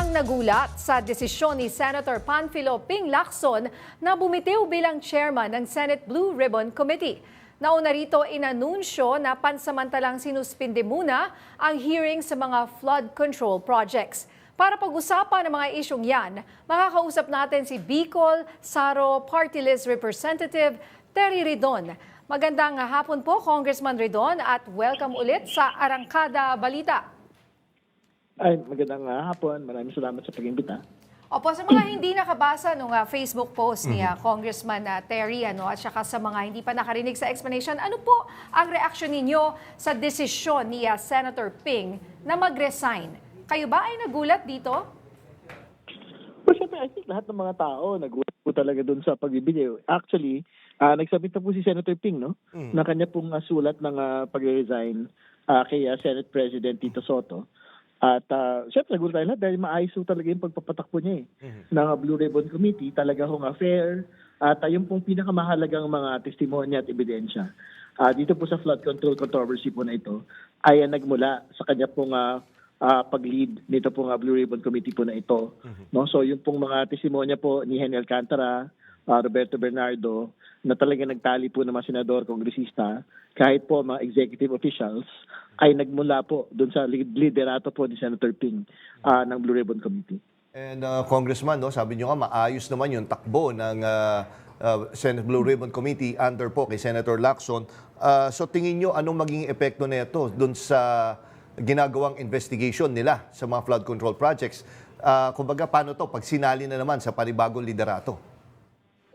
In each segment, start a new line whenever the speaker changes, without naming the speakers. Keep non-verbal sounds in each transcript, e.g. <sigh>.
ang nagulat sa desisyon ni Senator Panfilo Ping Lacson na bumitiw bilang chairman ng Senate Blue Ribbon Committee. Nauna rito inanunsyo na pansamantalang sinuspinde muna ang hearing sa mga flood control projects. Para pag-usapan ang mga isyong yan, makakausap natin si Bicol Saro Party List Representative Terry Ridon. Magandang hapon po, Congressman Ridon, at welcome ulit sa Arangkada Balita.
Ay, magandang ah, hapon. Maraming salamat sa pag-imbita.
Opo, sa mga hindi nakabasa nung ah, Facebook post ni ah, Congressman ah, Terry ano, at saka sa mga hindi pa nakarinig sa explanation, ano po ang reaksyon ninyo sa desisyon ni ah, Senator Ping na mag-resign? Kayo ba ay nagulat dito?
Pero syempre, I think lahat ng mga tao nagulat po talaga doon sa pagbibigay. Actually, ah nagsabit na po si Senator Ping, no? Na kanya pong ah, sulat ng ah, pag-resign ah, kay ah, Senate President Tito Soto. At uh, syempre, nagulat tayo lahat dahil maayos talaga yung pagpapatakbo niya eh. Ng ah, Blue Ribbon Committee, talaga hong ah, fair. At uh, yung pong pinakamahalagang mga testimonya at ebidensya ah, dito po sa flood control controversy po na ito ay ah, nagmula sa kanya pong ah, ah, pag-lead nito pong ah, Blue Ribbon Committee po na ito. No? So yung pong mga testimonya po ni Henry Alcantara, ah, Roberto Bernardo, na talaga nagtali po ng mga senador, kongresista, kahit po mga executive officials, ay nagmula po doon sa liderato po ni Senator Ping ah, ng Blue Ribbon Committee.
And uh, Congressman, no, sabi niyo nga maayos naman yung takbo ng uh, uh, Senate Blue Ribbon Committee under po kay Senator Lacson. Uh, so tingin niyo anong magiging epekto nito doon sa ginagawang investigation nila sa mga flood control projects? Uh, kumbaga, paano to pag sinali na naman sa panibagong liderato?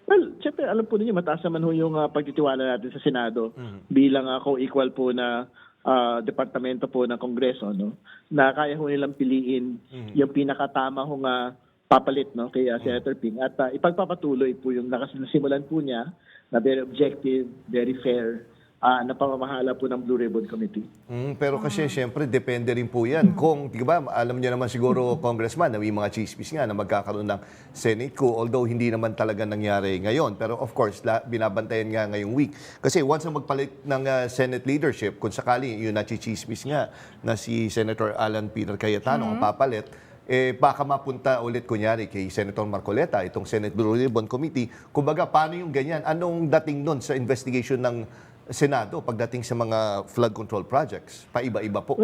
Well, syempre, alam po ninyo, mataas naman ho yung uh, pagtitiwala natin sa Senado bilang uh, co-equal po na ah, departamento po ng Kongreso, no? Na kaya ho nilang piliin yung pinakatama hong uh, papalit no kay uh, Senator Ping. At uh, ipagpapatuloy po yung nakasimulan po niya na very objective, very fair ah, na pamamahala po ng Blue Ribbon Committee.
Mm, pero kasi siyempre depende rin po yan. Kung, di ba, alam niyo naman siguro, Congressman, na may mga chismis nga na magkakaroon ng Senate coup, although hindi naman talaga nangyari ngayon. Pero of course, la, binabantayan nga ngayong week. Kasi once na magpalit ng uh, Senate leadership, kung sakali yung nachichismis nga na si Senator Alan Peter Cayetano ang papalit, eh baka mapunta ulit kunyari kay Senator Marcoleta, itong Senate Blue Ribbon Committee. Kumbaga, paano yung ganyan? Anong dating nun sa investigation ng Senado pagdating sa mga flood control projects? Paiba-iba po.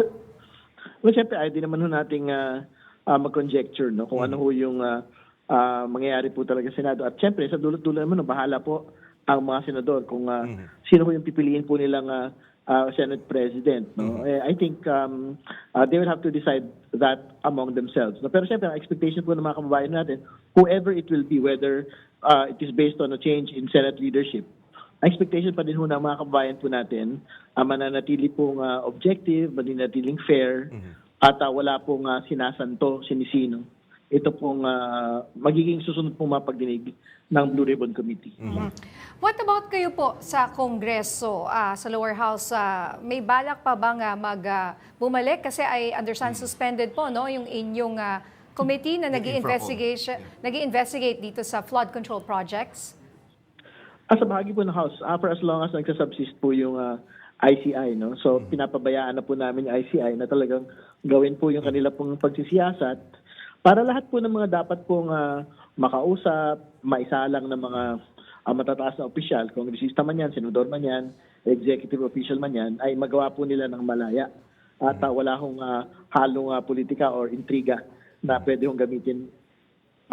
Well, siyempre, ay di naman ho nating ah, ah, mag-conjecture no, kung ano ho yung ah, ah, mangyayari po talaga sa Senado. At siyempre, sa dulo-dulo naman, no, bahala po ang mga senador kung ah, sino ho yung pipiliin po nilang ah, ah, Senate President. No? Eh, I think um, ah, they will have to decide that among themselves. No? Pero siyempre, ang expectation po ng mga kababayan natin, whoever it will be, whether ah, it is based on a change in Senate leadership, ang expectation pa din ho ng mga kababayan po natin, uh, mananatili pong ah, objective, mananatiling fair, at ah, wala pong ah, sinasanto, sinisino. Ito pong ah, magiging susunod pong mapagdinig ng Blue Ribbon Committee.
What about kayo po sa Kongreso, ah, sa lower house? ah, may balak pa bang ah, mag ah, bumalik? Kasi I understand suspended po no, yung inyong ah, committee na nag investigation nag investigate dito sa flood control projects?
Ah, sa bahagi po ng House, ah, for as long as nagsasubsist po yung ah, ICI, no? So, pinapabayaan na po namin yung ICI na talagang gawin po yung kanila pong pagsisiyasat para lahat po ng mga dapat pong ah, makausap, maisalang ng mga ah, matataas na opisyal, kongresista man yan, senador man yan, executive official man yan, ay magawa po nila ng malaya. At ah, wala hong ah, halong ah, politika or intriga na pwede hong gamitin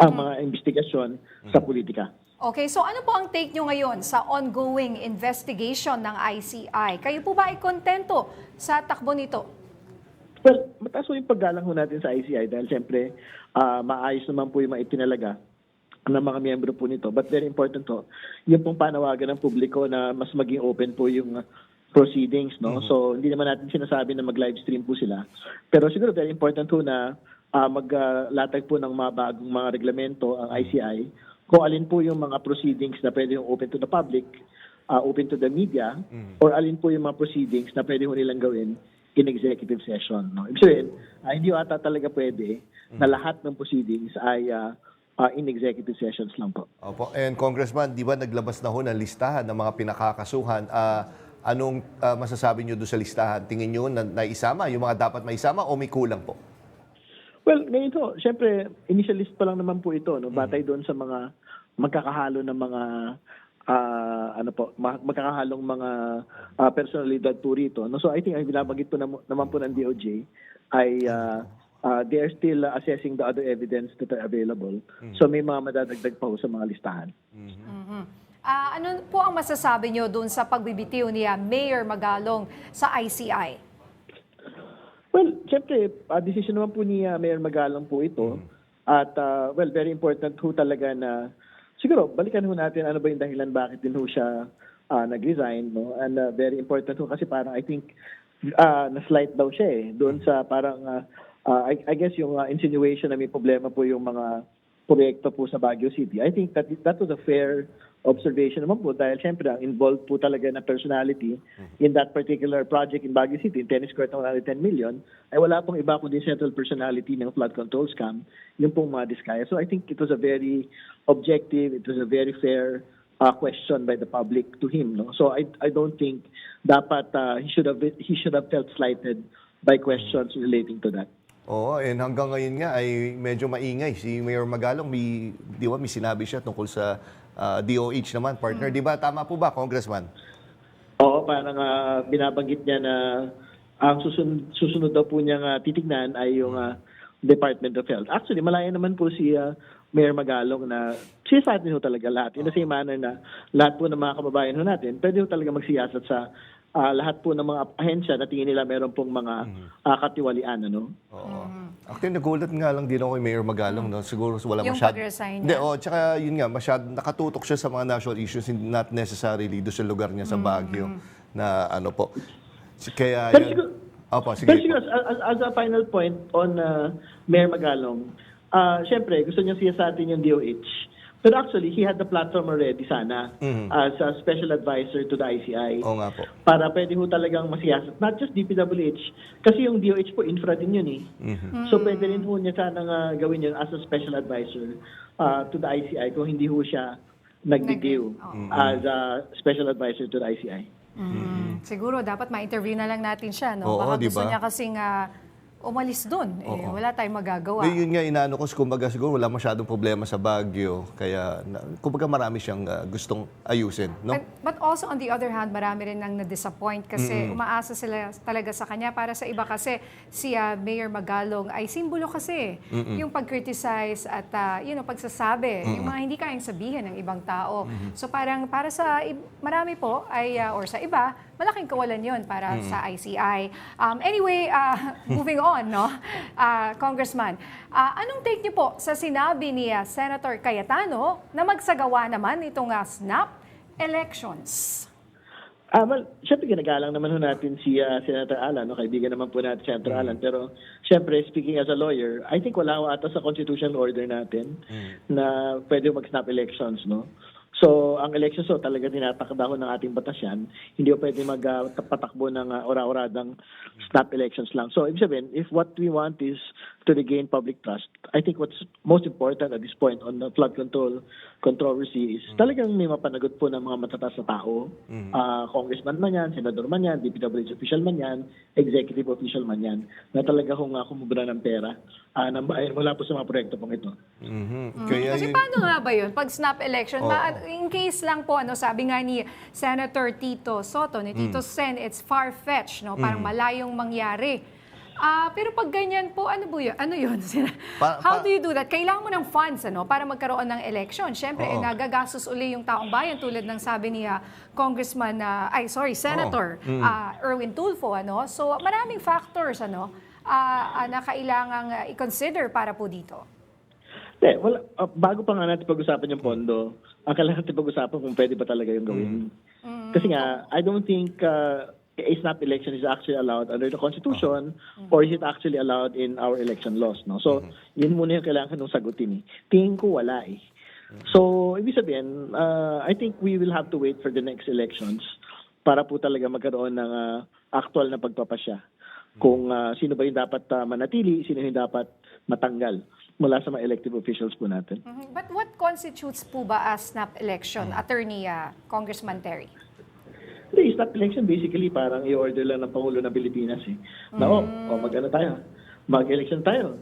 ang mga investigasyon sa politika.
Okay, so ano po ang take nyo ngayon sa ongoing investigation ng ICI? Kayo po ba ay kontento sa takbo nito?
Well, mataas po yung paggalang ho natin sa ICI dahil siyempre ah, maayos naman po yung mga itinalaga ng mga miyembro po nito. But very important to, yung pong panawagan ng publiko na mas maging open po yung ah, proceedings. no So, hindi naman natin sinasabi na mag-live stream po sila. Pero siguro very important po na ah, maglatag po ng mga bagong mga reglamento ang ICI kung alin po yung mga proceedings na pwede yung open to the public, ah, open to the media, or alin po yung mga proceedings na pwede ho nilang gawin in executive session. No? Ibig sabihin, ah, hindi ata talaga pwede na lahat ng proceedings ay ah, ah, in executive sessions lang po.
Opo. And Congressman, di ba naglabas na ho ng listahan ng mga pinakakasuhan? Ah, anong ah, masasabi niyo doon sa listahan? Tingin niyo na naisama yung mga dapat maisama o may kulang po?
Well, ngayon ho, syempre, initialist pa lang naman po ito, no? Batay doon sa mga magkakahalo ng mga ah, ano po, ma- magkakahalong mga ah, personalidad po rito. No? So I think ang binabanggit po nam- naman po ng DOJ ay ah, ah, they are still ah, assessing the other evidence that are available. So may mga madadagdag pa ho sa mga listahan.
Mhm. Ah, ano po ang masasabi nyo doon sa pagbibitiw ni ah, Mayor Magalong sa ICI?
Well, siyempre, uh, decision naman po ni uh, Mayor Magalong po ito. At, uh, well, very important ho talaga na, siguro, balikan ho natin ano ba yung dahilan bakit din ho siya uh, nag-resign. No? And uh, very important ho kasi parang I think uh, na-slight daw siya eh. Doon sa parang, uh, uh, I, I guess yung uh, insinuation na may problema po yung mga proyekto po sa Baguio City. I think that that was a fair observation naman po dahil syempre ang involved po talaga na personality in that particular project in Baguio City, in tennis court ng 110 million, ay wala pong iba kundi central personality ng flood control scam, yung pong mga diskaya. So I think it was a very objective, it was a very fair uh, question by the public to him. No? So I I don't think dapat uh, he should have he should have felt slighted by questions relating to that.
Oo, and hanggang ngayon nga ay medyo maingay si Mayor Magalong. May, di ba, may sinabi siya tungkol sa ah, DOH naman, partner. Di ba, tama po ba, Congressman?
Oo, parang ah, binabanggit niya na ang susunod, susunod daw po niyang ah, titignan ay yung ah, Department of Health. Actually, malaya naman po si ah, Mayor Magalong na siyasatin ho talaga lahat. In the same manner na lahat po ng mga kababayan ho natin, pwede ho talaga magsiyasat sa ah, lahat po ng mga ahensya na tingin nila meron pong mga ah, katiwalian. Ano?
Oo. Actually, nagulat nga lang din ako kay Mayor Magalong. No? Siguro wala
Yung
masyad...
pag-resign
Hindi,
niya.
oh, tsaka yun nga, masyad, nakatutok siya sa mga national issues, hindi- not necessarily doon sa lugar niya sa Baguio na ano po. Si- Kaya
Pero
yun...
siguro-
Opo, sige
Pero
po.
siguro, as, as- as a final point on uh, Mayor Magalong, ah syempre, gusto niya siyasatin yung DOH. Pero actually, he had the platform already sana as a special advisor to the ICI.
Oo nga po.
Para pwede ho talagang masiyasat. Not just DPWH, kasi yung DOH po, infra din yun eh. So pwede rin ho niya sana nga gawin yun as a special advisor ah, to the ICI kung hindi ho siya nag-give as a special advisor to the ICI.
Mm, Siguro dapat ma-interview na lang natin siya, no?
Oo,
Baka
di
gusto niya kasing ah, umalis doon. Eh, wala tayong magagawa.
Hindi, yun nga, inaano ko, kumbaga siguro wala masyadong problema sa Baguio. Kaya, na, kumbaga marami siyang ah, gustong ayusin. No?
And- but also on the other hand, marami rin nang na-disappoint kasi umaasa sila talaga sa kanya. Para sa iba kasi si ah, Mayor Magalong ay simbolo kasi. Yung pag-criticize at ah, you know, pagsasabi, yung mga hindi kayang sabihin ng ibang tao. So parang para sa marami po ay ah, or sa iba, malaking kawalan yon para sa ICI. Um, anyway, ah, <laughs> moving on, no? Ah, Congressman, ah, anong take niyo po sa sinabi ni ah, Senator Cayetano na magsagawa naman itong ah, SNAP elections?
Ah, well, syempre ginagalang naman ho natin si ah, Senator Alan, no? kaibigan naman po natin si Senator Alan. Pero syempre, speaking as a lawyer, I think wala ho ata sa constitutional order natin na pwede mag-snap elections, no? So, ang elections ho, talaga tinatakda ng ating batas yan. Hindi pwede magpatakbo ng uh, ora-oradang snap elections lang. So, ibig sabihin, if what we want is to regain public trust, I think what's most important at this point on the flood control controversy is talagang may mapanagot po ng mga matataas na tao. Ah, congressman man yan, senador man yan, DPWH official man yan, executive official man yan, na talaga kung uh, kumubra ng pera ah, ng bayan mula po sa mga proyekto pong ito.
Mhm. Kaya
Kasi
yun,
paano nga ba yun? Pag snap election,
Oo.
ma- in case lang po, ano, sabi nga ni Senator Tito Soto, ni
Mm.
Tito Sen, it's far-fetched, no? parang malayong mangyari. Ah, pero pag ganyan po, ano po yun? Ano yun? <laughs>
Pa-
How
pa-
do you do that? Kailangan mo ng funds ano, para magkaroon ng election. Siyempre, eh,
Oo.
nagagastos uli yung taong bayan tulad ng sabi ni ah, Congressman, ah, ay sorry, Senator
Mm.
ah, Erwin Tulfo. Ano? So maraming factors ano, ah, ah, na kailangang ah, i-consider para po dito.
Eh, wala, ah, bago pa nga natin pag-usapan yung pondo, ang kailangan natin pag-usapan kung pwede ba talaga yung gawin. Kasi nga, I don't think uh, a snap election is actually allowed under the Constitution or is it actually allowed in our election laws. No? So, yun muna yung kailangan nung sagutin. Eh. Tingin ko wala eh. So, ibig sabihin, uh, I think we will have to wait for the next elections para po talaga magkaroon ng uh, actual na pagpapasya kung uh, sino ba yung dapat uh, manatili, sino yung dapat matanggal mula sa mga elective officials po natin.
Mhm. But what constitutes po ba as snap election. Attorney ah, Congressman Terry?
Hindi, snap election basically parang i-order lang ng Pangulo ng Pilipinas eh. Na oh, oh mag-ano tayo, mag-election tayo.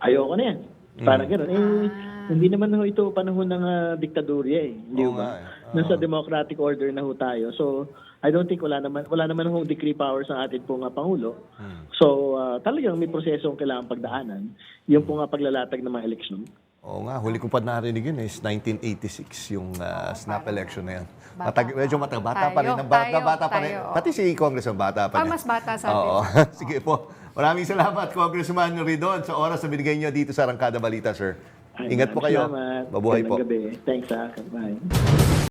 ayoko na yan. Parang gano'n. Eh, hindi naman ho ito panahon ng ah, diktadurya eh. Hindi
Oo
ba?
nga eh. Oo.
Nasa democratic order na ho tayo. So, I don't think wala naman wala naman ho decree powers ang ating pong ah, pangulo.
Hmm.
So, ah, talagang may prosesong kailangan pagdaanan. Yung pong ah, paglalatag ng mga eleksyon.
Oo nga, huli ko pa narinig yun is 1986 yung uh, snap election na yan.
Bata
Matag, medyo
pa.
mata, bata pa rin. Ang bata,
tayo,
bata pa rin.
tayo.
Pati si Congressman bata pa
Ah,
rin.
mas bata sa atin.
Oo. <laughs> Sige po. Maraming salamat, Congressman Ridon, sa oras na binigay niyo dito sa Rangkada Balita, sir. Ingat po kayo.
Salamat.
Mabuhay po.
Thanks ah. Bye.